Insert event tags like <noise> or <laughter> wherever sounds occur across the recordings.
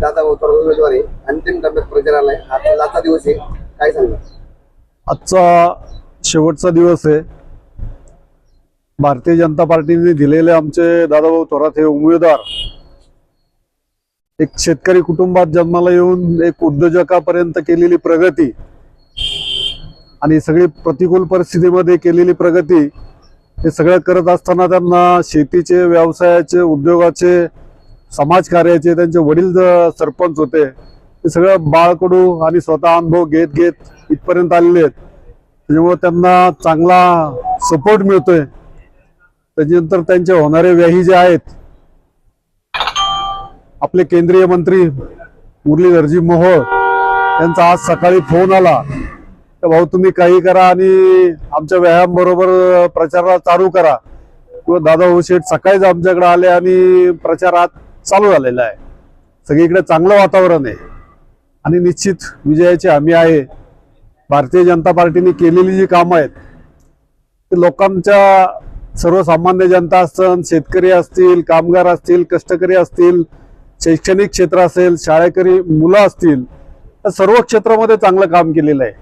दादा भाऊ उमेदवारी अंतिम टप्प्यात प्रचार आलाय. आजचा आजचा दिवस आहे. काय सांगणार? आजचा शेवटचा दिवस आहे. भारतीय जनता पार्टीने दिलेले आमचे दादाभाऊ थोरात हे उमेदवार. एक शेतकरी कुटुंबात जन्माला येऊन एक उद्योजकापर्यंत केलेली प्रगती आणि सगळी प्रतिकूल परिस्थितीमध्ये केलेली प्रगती हे सगळं करत असताना त्यांना शेतीचे व्यवसायाचे उद्योगाचे समाजकार्याचे त्यांचे वडील सरपंच होते ते सगळं बाळकडू आणि स्वतः अनुभव घेत घेत इथपर्यंत आलेले आहेत. त्याच्यामुळे त्यांना चांगला सपोर्ट मिळतोय. त्याच्यानंतर त्यांचे होणारे व्याही जे आहेत आपले केंद्रीय मंत्री मुरलीधरजी मोहोळ त्यांचा आज सकाळी फोन आला. तर भाऊ तुम्ही काही करा आणि आमच्या व्यायाम बरोबर प्रचाराला चालू करा. किंवा दादा शेठ सकाळीच आमच्याकडे आले आणि प्रचारात चालू झालेला आहे. सगळीकडे चांगलं वातावरण आहे. आणि निश्चित विजयाची हमी आहे. भारतीय जनता पार्टीने केलेली जी कामं आहेत ते लोकांच्या सर्वसामान्य जनता असतं शेतकरी असतील कामगार असतील कष्टकरी असतील शैक्षणिक क्षेत्र असेल शाळेकरी मुलं असतील या सर्व क्षेत्रामध्ये चांगलं काम केलेलं आहे.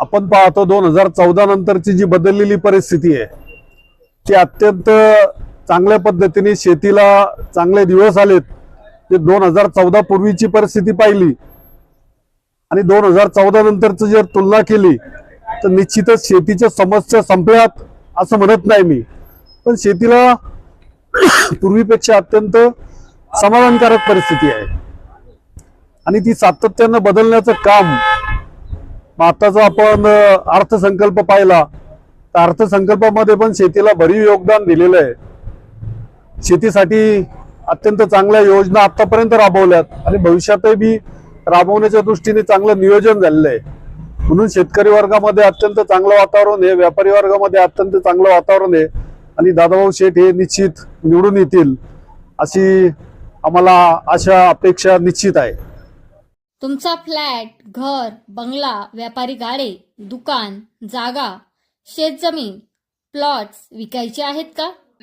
आपण पाहतो दोन हजार चौदा नंतरची जी बदललेली परिस्थिती आहे ती अत्यंत चांगल्या पद्धतीने शेतीला चांगले दिवस आलेत. ते दोन हजार चौदा पूर्वीची परिस्थिती पाहिली आणि दोन हजार चौदा नंतरच जर तुलना केली तर निश्चितच शेतीच्या समस्या संपल्यात असं म्हणत नाही मी. पण शेतीला <coughs> पूर्वीपेक्षा अत्यंत समाधानकारक परिस्थिती आहे. आणि ती सातत्यानं बदलण्याचं काम मग आता आपण अर्थसंकल्प पाहिला तर अर्थसंकल्पामध्ये पण शेतीला भरीव योगदान दिलेलं आहे. शेतीसाठी अत्यंत चांगल्या योजना आतापर्यंत राबवल्यात. आणि भविष्यातही बी राबवण्याच्या दृष्टीने चांगलं नियोजन झालेलं आहे. म्हणून शेतकरी वर्गामध्ये अत्यंत चांगलं वातावरण आहे व्यापारी वर्गामध्ये अत्यंत चांगलं वातावरण आहे. आणि दादाभाऊ शेठ हे निश्चित निवडून येतील अशी आम्हाला अशा अपेक्षा निश्चित आहे. तुमचा फ्लॅट घर बंगला व्यापारी गाडे दुकान जागा शेतजमीन प्लॉट्स विकायचे आहेत का?